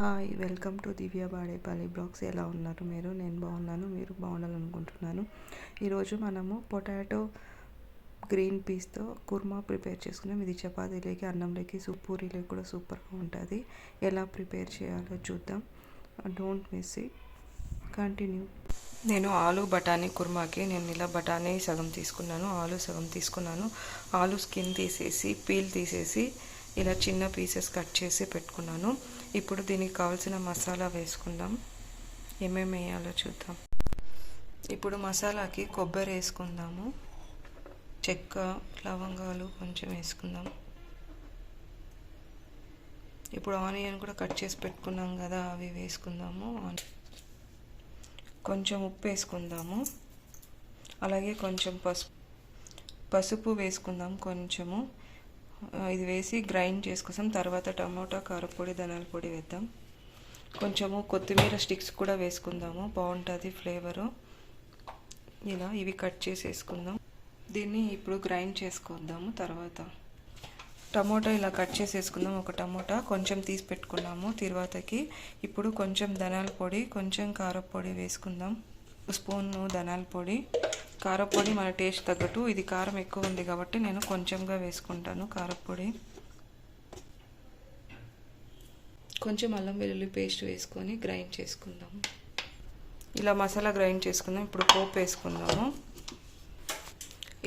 Hi welcome to Divya Badepalli blogs. ఎలా ఉన్నారు మీరు? నేను బాగున్నాను మీరు బాగుండాలనుకుంటున్నాను. ఈరోజు మనము పొటాటో గ్రీన్ పీస్తో కుర్మా ప్రిపేర్ చేసుకున్నాం. ఇది చపాతీలోకి అన్నంలోకి సూప్ కూడా సూపర్గా ఉంటుంది. ఎలా ప్రిపేర్ చేయాలో చూద్దాం. Don't miss it. కంటిన్యూ. నేను ఆలు బఠానీ కుర్మాకి నేను ఇలా బఠానీ సగం తీసుకున్నాను ఆలు సగం తీసుకున్నాను. ఆలు స్కిన్ తీసేసి పీల్ తీసేసి ఇలా చిన్న పీసెస్ కట్ చేసి పెట్టుకున్నాను. ఇప్పుడు దీనికి కావాల్సిన మసాలా వేసుకుందాం. ఏమేమి వేయాలో చూద్దాం. ఇప్పుడు మసాలాకి కొబ్బరి వేసుకుందాము. చెక్క లవంగాలు కొంచెం వేసుకుందాం. ఇప్పుడు ఆనియన్ కూడా కట్ చేసి పెట్టుకున్నాం కదా అవి వేసుకుందాము. కొంచెం ఉప్పు వేసుకుందాము. అలాగే కొంచెం పసుపు పసుపు వేసుకుందాం కొంచెము. ఇది వేసి గ్రైండ్ చేసుకుందాం తర్వాత టమోటా కారపొడి ధనాల పొడి వేద్దాం. కొంచెము కొత్తిమీర స్టిక్స్ కూడా వేసుకుందాము. బాగుంటుంది ఫ్లేవరు. ఇలా ఇవి కట్ చేసేసుకుందాం దీన్ని ఇప్పుడు గ్రైండ్ చేసుకుందాము తర్వాత టమోటా ఇలా కట్ చేసేసుకుందాం ఒక టమోటా కొంచెం తీసి పెట్టుకున్నాము. తర్వాతకి ఇప్పుడు కొంచెం ధనాల పొడి కొంచెం కారపొడి వేసుకుందాం. స్పూన్ ధనాల పొడి. కారపొడి మన టేస్ట్ తగ్గట్టు. ఇది కారం ఎక్కువ ఉంది కాబట్టి నేను కొంచెంగా వేసుకుంటాను కారపొడి. కొంచెం అల్లం వెల్లుల్లి పేస్ట్ వేసుకొని గ్రైండ్ చేసుకుందాం. ఇలా మసాలా గ్రైండ్ చేసుకుందాం. ఇప్పుడు పోపు వేసుకుందాము.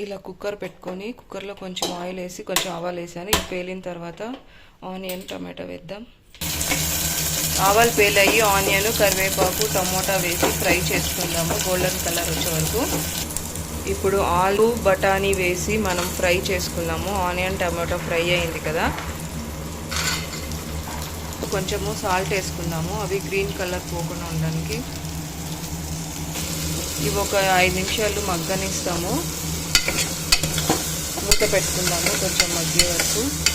ఇలా కుక్కర్ పెట్టుకొని కుక్కర్లో కొంచెం ఆయిల్ వేసి కొంచెం ఆవాలు వేసాను. ఇది పేలిన తర్వాత ఆనియన్ టమాటో వేద్దాం. ఆవాలు పేలయ్యి ఆనియన్ కరివేపాకు టమోటా వేసి ఫ్రై చేసుకుందాము. గోల్డెన్ కలర్ వచ్చే వరకు. ఇప్పుడు ఆలు బఠానీ వేసి మనం ఫ్రై చేసుకుందాము ఆనియన్ టమాటో ఫ్రై అయింది కదా. కొంచెము సాల్ట్ వేసుకుందాము. అవి గ్రీన్ కలర్ పోకుండా ఉండడానికి. ఇవి ఒక ఐదు నిమిషాలు మగ్గనిస్తాము. మూత పెట్టుకుందాము కొంచెం మగ్గే వరకు.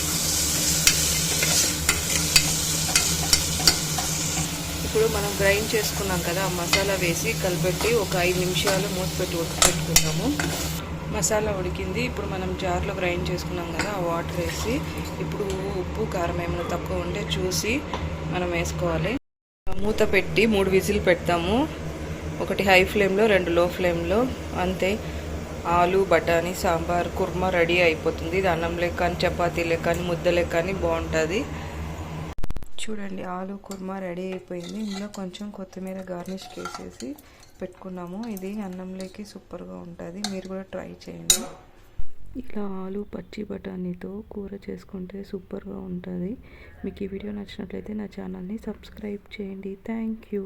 మనం గ్రైండ్ చేసుకున్నాం కదా ఆ మసాలా వేసి కలిపెట్టి ఒక ఐదు నిమిషాలు మూత పెట్టి మసాలా ఉడికింది. ఇప్పుడు మనం జార్లో గ్రైండ్ చేసుకున్నాం కదా ఆ వాటర్ వేసి ఇప్పుడు ఉప్పు కారం ఏమైనా తక్కువ ఉంటే చూసి మనం వేసుకోవాలి. మూత పెట్టి మూడు విజిల్ పెడతాము. ఒకటి హై ఫ్లేమ్లో రెండు లో. ఫ్లేమ్లో అంతే. ఆలు బఠానీ సాంబార్ కుర్మా రెడీ అయిపోతుంది. ఇది అన్నం లెక్క కానీ చపాతీ లెక్క కానీ ముద్ద లెక్క కానీ బాగుంటుంది. చూడండి ఆలు కుర్మా రెడీ అయిపోయింది. ఇందులో కొంచెం కొత్తిమీర గార్నిష్ చేసేసి పెట్టుకున్నాము. ఇది అన్నంలోకి సూపర్గా ఉంటుంది. మీరు కూడా ట్రై చేయండి. ఇలా ఆలు పచ్చి బఠానీతో కూర చేసుకుంటే సూపర్గా ఉంటుంది. మీకు ఈ వీడియో నచ్చినట్లయితే నా ఛానల్ని సబ్స్క్రైబ్ చేయండి. Thank you.